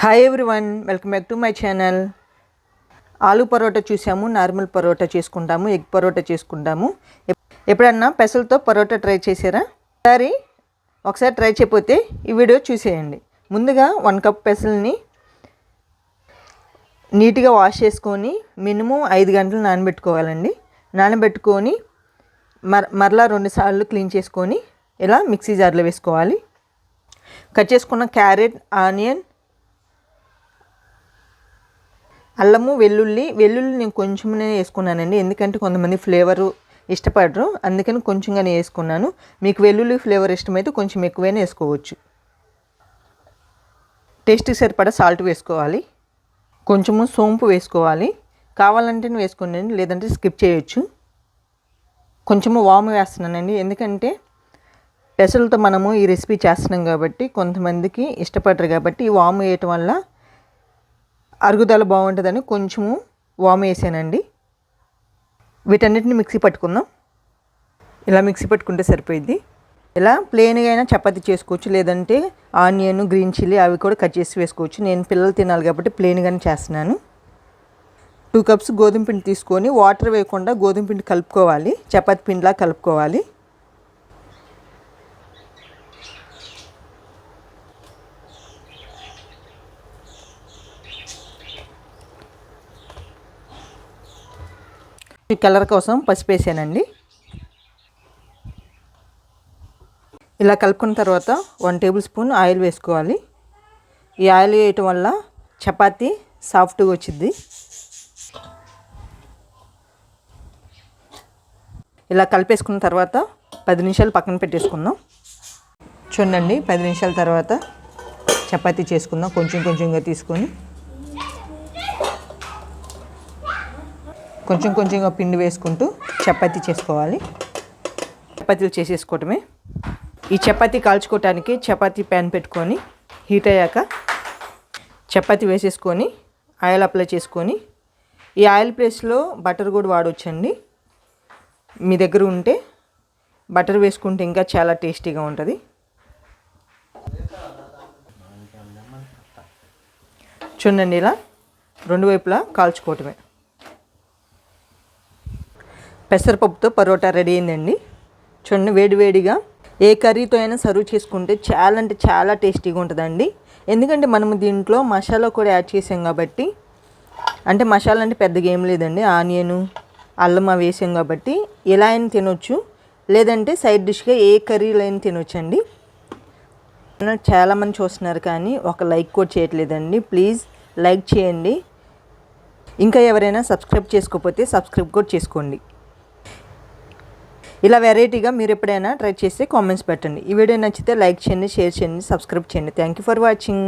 Hi everyone welcome back to my channel aloo paratha చూసాము normal parotta చేసుకుంటాము egg parotta చేసుకుంటాము. ఎప్పుడన్నా పెసలతో పరోటా ట్రై చేసారా? ఒకసారి ఒకసారి ట్రై చేయకపోతే ఈ వీడియో చూసేయండి. ముందుగా వన్ కప్ పెసల్ని నీట్గా వాష్ చేసుకొని మినిమం ఐదు గంటలు నానబెట్టుకోవాలండి. నానబెట్టుకొని మర మరలా రెండుసార్లు క్లీన్ చేసుకొని ఇలా మిక్సీ జార్లో వేసుకోవాలి. కట్ చేసుకున్న క్యారెట్ ఆనియన్ అల్లము వెల్లుల్లి వెల్లుల్లి నేను కొంచెంనే వేసుకున్నానండి. ఎందుకంటే కొంతమంది ఫ్లేవరు ఇష్టపడరు. అందుకని కొంచెంగానే వేసుకున్నాను. మీకు వెల్లుల్లి ఫ్లేవర్ ఇష్టమైతే కొంచెం ఎక్కువైనా వేసుకోవచ్చు. టేస్ట్కి సరిపడా సాల్ట్ వేసుకోవాలి. కొంచెము సోంపు వేసుకోవాలి. కావాలంటే వేసుకోండి లేదంటే స్కిప్ చేయొచ్చు. కొంచెము వాము వేస్తున్నానండి. ఎందుకంటే పెసలతో మనము ఈ రెసిపీ చేస్తున్నాం కాబట్టి కొంతమందికి ఇష్టపడరు కాబట్టి ఈ వాము వేయటం వల్ల అరుగుదల బాగుంటుందని కొంచెము వాము వేసానండి. వీటన్నిటిని మిక్సీ పట్టుకుందాం. ఇలా మిక్సీ పట్టుకుంటే సరిపోయింది ఇలా ప్లెయిన్గా అయినా చపాతీ చేసుకోవచ్చు లేదంటే ఆనియన్ గ్రీన్ చిల్లీ అవి కూడా కట్ చేసి వేసుకోవచ్చు. నేను పిల్లలు తినాలి కాబట్టి ప్లెయిన్గానే చేస్తున్నాను. టూ కప్స్ గోధుమ పిండి తీసుకొని వాటర్ వేయకుండా గోధుమ పిండి కలుపుకోవాలి. చపాతీ పిండిలా కలుపుకోవాలి. ఈ కలర్ కోసం పసుపు వేసానండి. ఇలా కలుపుకున్న తర్వాత వన్ టేబుల్ స్పూన్ ఆయిల్ వేసుకోవాలి. ఈ ఆయిల్ వేయటం వల్ల చపాతీ సాఫ్ట్గా వచ్చింది ఇలా కలిపేసుకున్న తర్వాత పది నిమిషాలు పక్కన పెట్టేసుకుందాం. చూడండి పది నిమిషాల తర్వాత చపాతీ చేసుకుందాం. కొంచెం కొంచెంగా తీసుకొని కొంచెం కొంచెంగా పిండి వేసుకుంటూ చపాతీ చేసుకోవాలి. చపాతీలు చేసేసుకోవటమే. ఈ చపాతీ కాల్చుకోవటానికి చపాతీ ప్యాన్ పెట్టుకొని హీట్ అయ్యాక చపాతీ వేసేసుకొని ఆయిల్ అప్లై చేసుకొని ఈ ఆయిల్ ప్లేస్లో బటర్ కూడా వాడవచ్చండి మీ దగ్గర ఉంటే బటర్ వేసుకుంటే ఇంకా చాలా టేస్టీగా ఉంటుంది. చూడండి ఇలా రెండు వైపులా కాల్చుకోవటమే. పెసరపప్పుతో పరోటా రెడీ అయిందండి. చూడండి వేడివేడిగా ఏ కర్రీతో అయినా సర్వ్ చేసుకుంటే చాలా అంటే చాలా టేస్టీగా ఉంటుందండి. ఎందుకంటే మనము దీంట్లో మసాలా కూడా యాడ్ చేసాం కాబట్టి అంటే మసాలా అంటే పెద్దగా ఏం లేదండి. ఆనియను అల్లం అవి వేసాం కాబట్టి ఎలా అయినా తినొచ్చు. లేదంటే సైడ్ డిష్గా ఏ కర్రీలో అయినా తినొచ్చండి. చాలామంది చూస్తున్నారు కానీ ఒక లైక్ కూడా చేయట్లేదండి. ప్లీజ్ లైక్ చేయండి. ఇంకా ఎవరైనా సబ్స్క్రైబ్ చేసుకోకపోతే సబ్స్క్రైబ్ కూడా చేసుకోండి. ఇలా వెరైటీగా మీరు ఎప్పుడైనా ట్రై చేస్తే కామెంట్స్ పెట్టండి. ఈ వీడియో నచ్చితే లైక్ చేయండి షేర్ చేయండి సబ్స్క్రైబ్ చేయండి. Thank you for watching